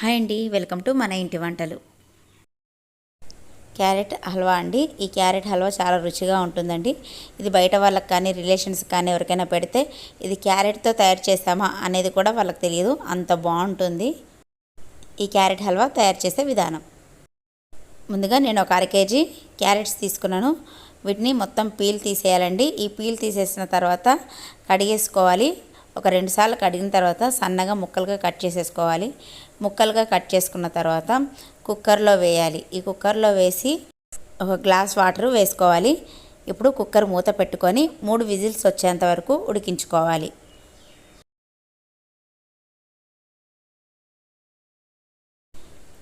Hi అండి welcome to మన ఇంటి వంటలు. క్యారెట్ హల్వా అండి. ఈ క్యారెట్ హల్వా చాలా రుచిగా ఉంటుందండి. ఇది బయట వాళ్ళకి కానీ రిలేషన్స్ కానీ ఎవరికైనా పెడితే ఇది క్యారెట్తో తయారు చేస్తామా అనేది కూడా వాళ్ళకి తెలియదు. అంత బాగుంటుంది. ఈ క్యారెట్ హల్వా తయారు చేసే విధానం. ముందుగా నేను ఒక అర కేజీ క్యారెట్స్ తీసుకున్నాను. వీటిని మొత్తం పీల్ తీసేయాలండి. ఈ పీల్ తీసేసిన తర్వాత కడిగేసుకోవాలి. ఒక రెండు సార్లు కడిగిన తర్వాత సన్నగా ముక్కలుగా కట్ చేసేసుకోవాలి. ముక్కలుగా కట్ చేసుకున్న తర్వాత కుక్కర్లో వేయాలి. ఈ కుక్కర్లో వేసి ఒక గ్లాస్ వాటర్ వేసుకోవాలి. ఇప్పుడు కుక్కర్ మూత పెట్టుకొని మూడు విజిల్స్ వచ్చేంత వరకు ఉడికించుకోవాలి.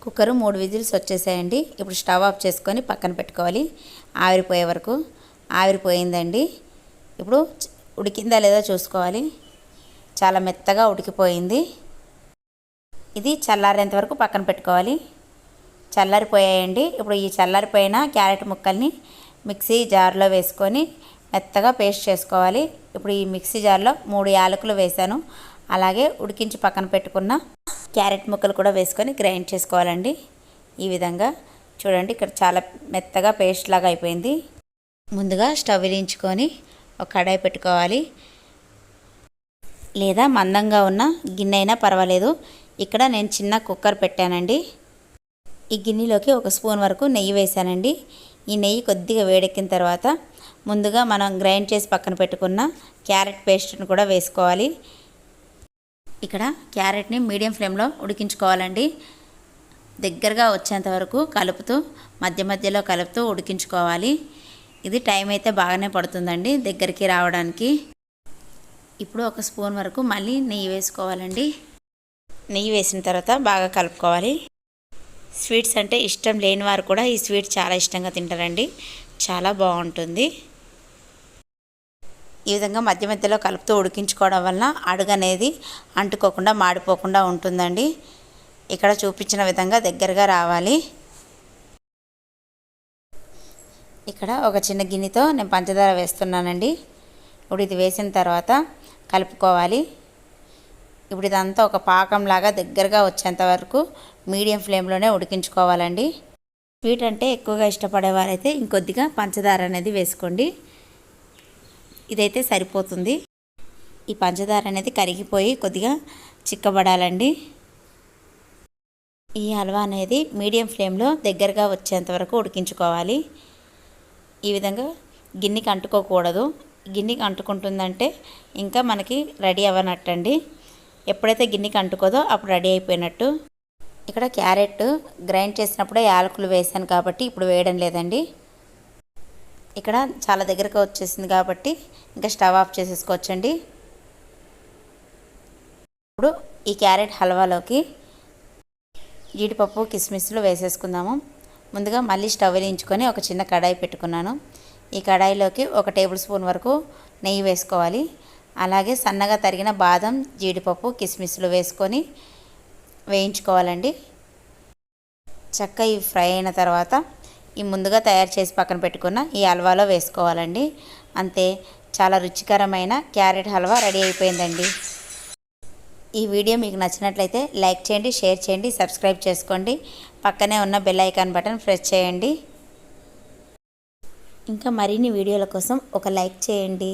కుక్కరు మూడు విజిల్స్ వచ్చేసాయండి. ఇప్పుడు స్టవ్ ఆఫ్ చేసుకొని పక్కన పెట్టుకోవాలి. ఆవిరిపోయే వరకు. ఆవిరిపోయిందండి. ఇప్పుడు ఉడికిందా లేదా చూసుకోవాలి. చాలా మెత్తగా ఉడికిపోయింది. ఇది చల్లారేంత వరకు పక్కన పెట్టుకోవాలి. చల్లారిపోయాయండి. ఇప్పుడు ఈ చల్లారిపోయిన క్యారెట్ ముక్కల్ని మిక్సీ జార్లో వేసుకొని మెత్తగా పేస్ట్ చేసుకోవాలి. ఇప్పుడు ఈ మిక్సీ జార్లో మూడు యాలకులు వేసాను. అలాగే ఉడికించి పక్కన పెట్టుకున్న క్యారెట్ ముక్కలు కూడా వేసుకొని గ్రైండ్ చేసుకోవాలండి. ఈ విధంగా చూడండి ఇక్కడ చాలా మెత్తగా పేస్ట్ లాగా అయిపోయింది. ముందుగా స్టవ్ వెలించుకొని ఒక కడాయి పెట్టుకోవాలి. లేదా మందంగా ఉన్న గిన్నె అయినా పర్వాలేదు. ఇక్కడ నేను చిన్న కుక్కర్ పెట్టానండి. ఈ గిన్నెలోకి ఒక స్పూన్ వరకు నెయ్యి వేసానండి ఈ నెయ్యి కొద్దిగా వేడెక్కిన తర్వాత ముందుగా మనం గ్రైండ్ చేసి పక్కన పెట్టుకున్న క్యారెట్ పేస్ట్ని కూడా వేసుకోవాలి. ఇక్కడ క్యారెట్ని మీడియం ఫ్లేమ్లో ఉడికించుకోవాలండి. దగ్గరగా వచ్చేంత వరకు కలుపుతూ మధ్య మధ్యలో కలుపుతూ ఉడికించుకోవాలి. ఇది టైం అయితే బాగానే పడుతుందండి దగ్గరికి రావడానికి. ఇప్పుడు ఒక స్పూన్ వరకు మళ్ళీ నెయ్యి వేసుకోవాలండి. నెయ్యి వేసిన తర్వాత బాగా కలుపుకోవాలి. స్వీట్స్ అంటే ఇష్టం లేని వారు కూడా ఈ స్వీట్ చాలా ఇష్టంగా తింటారండి. చాలా బాగుంటుంది. ఈ విధంగా మధ్య మధ్యలో కలుపుతూ ఉడికించుకోవడం వలన అడుగు అనేది అంటుకోకుండా మాడిపోకుండా ఉంటుందండి. ఇక్కడ చూపించిన విధంగా దగ్గరగా రావాలి. ఇక్కడ ఒక చిన్న గిన్నెతో నేను పంచదార వేస్తున్నానండి. ఇప్పుడు ఇది వేసిన తర్వాత కలుపుకోవాలి. ఇప్పుడు ఇదంతా ఒక పాకంలాగా దగ్గరగా వచ్చేంత వరకు మీడియం ఫ్లేమ్లోనే ఉడికించుకోవాలండి. స్వీట్ అంటే ఎక్కువగా ఇష్టపడేవారైతే ఇంకొద్దిగా పంచదార అనేది వేసుకోండి. ఇదైతే సరిపోతుంది. ఈ పంచదార అనేది కరిగిపోయి కొద్దిగా చిక్కబడాలండి. ఈ హల్వా అనేది మీడియం ఫ్లేమ్లో దగ్గరగా వచ్చేంత వరకు ఉడికించుకోవాలి. ఈ విధంగా గిన్నెకి అంటుకోకూడదు. గిన్నెకి అంటుకుంటుందంటే ఇంకా మనకి రెడీ అవ్వనట్టండి. ఎప్పుడైతే గిన్నెకి అంటుకోదో అప్పుడు రెడీ అయిపోయినట్టు. ఇక్కడ క్యారెట్ గ్రైండ్ చేసినప్పుడే యాలకులు వేసాను కాబట్టి ఇప్పుడు వేయడం లేదండి. ఇక్కడ చాలా దగ్గరకు వచ్చేసింది కాబట్టి ఇంకా స్టవ్ ఆఫ్ చేసేసుకోవచ్చండి. ఇప్పుడు ఈ క్యారెట్ హల్వాలోకి జీడిపప్పు కిస్మిస్లు వేసేసుకుందాము. ముందుగా మళ్ళీ స్టవ్ వెలించుకొని ఒక చిన్న కడాయి పెట్టుకున్నాను. ఈ కడాయిలోకి ఒక టేబుల్ స్పూన్ వరకు నెయ్యి వేసుకోవాలి. అలాగే సన్నగా తరిగిన బాదం జీడిపప్పు కిస్మిస్లు వేసుకొని వేయించుకోవాలండి. చక్క ఇవి ఫ్రై అయిన తర్వాత ఈ ముందుగా తయారు చేసి పక్కన పెట్టుకున్న ఈ హల్వాలో వేసుకోవాలండి. అంతే చాలా రుచికరమైన క్యారెట్ హల్వా రెడీ అయిపోయిందండి. ఈ వీడియో మీకు నచ్చినట్లయితే లైక్ చేయండి షేర్ చేయండి సబ్స్క్రైబ్ చేసుకోండి. పక్కనే ఉన్న బెల్ ఐకాన్ బటన్ ప్రెస్ చేయండి. ఇంకా మరిన్ని వీడియోల కోసం ఒక లైక్ చేయండి.